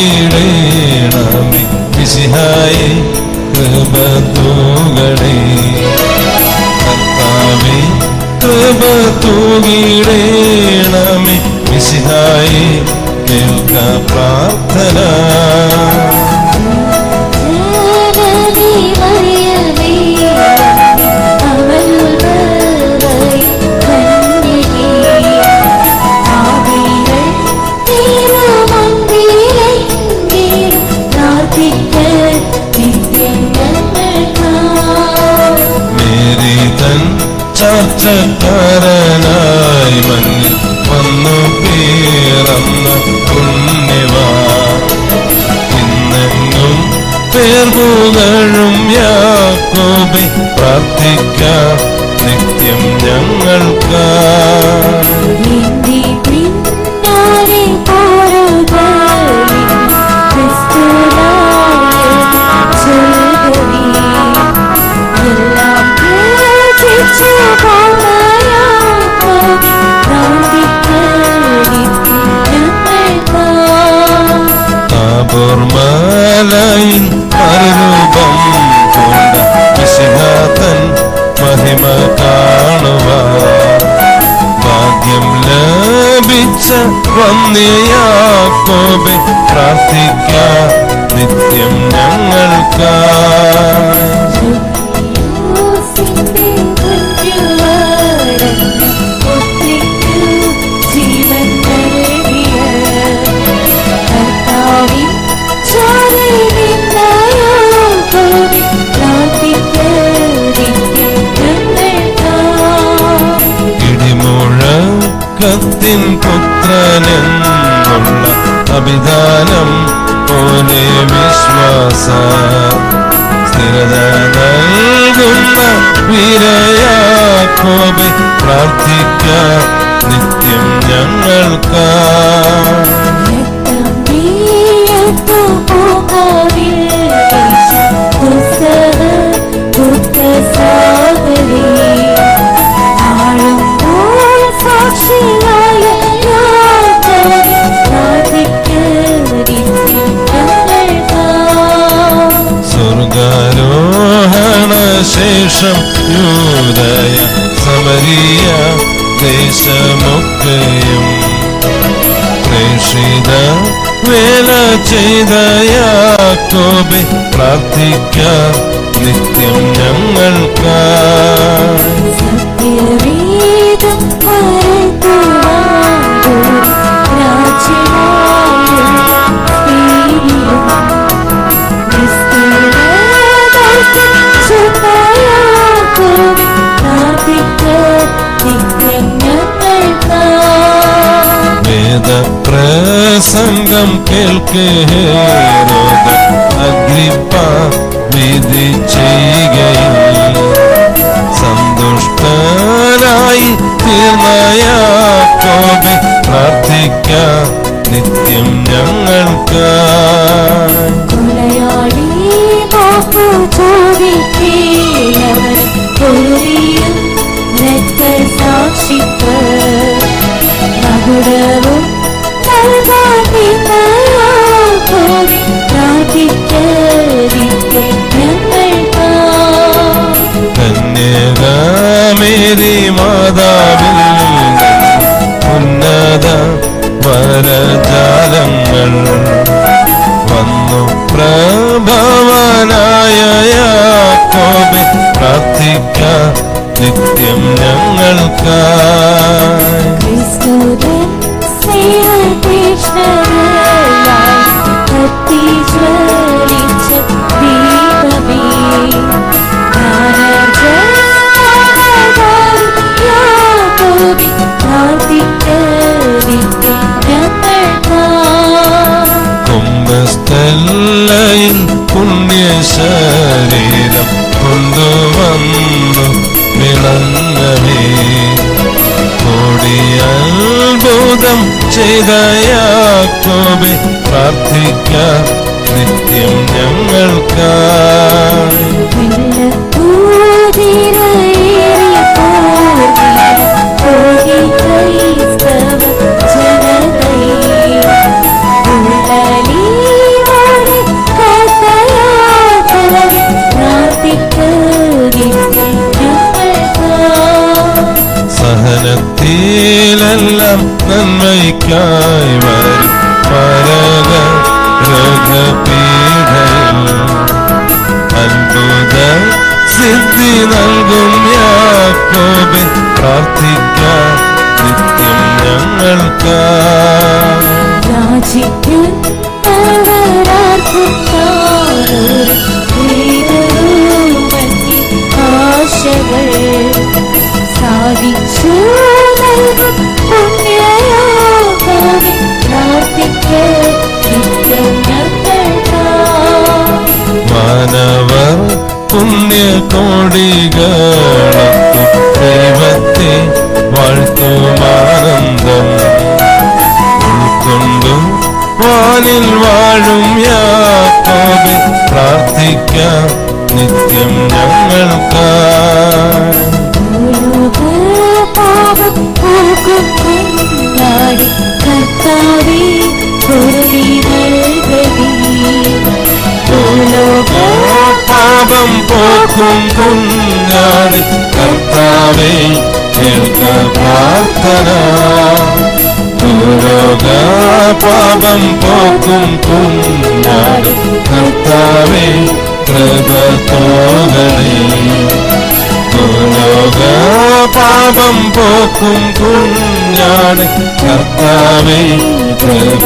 തേടേണമേ മിസിഹായെ കൃപ തൂകണേ കർത്താവേ കൃപ തൂകിടേണമേ കേൾക്ക പ്രാർത്ഥന. ഞങ്ങൾക്കാ ലഭിച്ച വന്യയാക്കോബെ പ്രാർത്ഥിക്ക നിത്യം ഞങ്ങൾക്കായി യോസിന്റെ കുഞ്ഞുവാടങ്ങ് പുത്രിക്കു അഭിദാനം പോലെ വിശ്വാസ സ്ഥിരത നൽകുന്ന വീരയാക്കോബെ പ്രാർത്ഥിക്ക. നിത്യം ഞങ്ങൾക്കാ ശേഷം യൂതയ സമരിയ ദേശമൊക്കെയും പ്രേക്ഷിത വേല ചെയ്ത യാക്കോബെ പ്രാർത്ഥിക്ക നിത്യം ഞങ്ങൾക്കായി വേദപ്രസംഗം കേൾക്കേരോദ അഗ്രിപ്പ വിധി ചെയ്യുകയിൽ സന്തുഷ്ടനായി തീർന്നയാക്കോബെ പ്രാർത്ഥിക്ക. നിത്യം ഞങ്ങൾക്കായി വരജാലങ്ങൾ ചെയ്ത യാക്കോബെ പ്രാർത്ഥിക്കാം നിത്യം ഞങ്ങൾക്കായി ും. അത്ഭുത സിദ്ധി നൽകും യാക്കോബിൻ പ്രാർത്ഥിക്കാം. നിത്യം ഞങ്ങൾക്ക് രാജിക്കാൻ ആശകൾ സാധിച്ചു നൽകും ഞാനിൽ വാഴും യാക്കോബെ പ്രാർത്ഥിക്കാം നിത്യം ഞങ്ങൾക്കായി കർത്താവേ പാപം പോക്കും കുഞ്ഞാടി കർത്താവേ കേൾക്ക പ്രാർത്ഥന. ഭൂലോക പാപം പോക്കും കുഞ്ഞാടി കർത്താവേ കൃപ ഭൂലോക പാപം പോക്കും കുഞ്ഞാട് കർത്താവേ കൃപ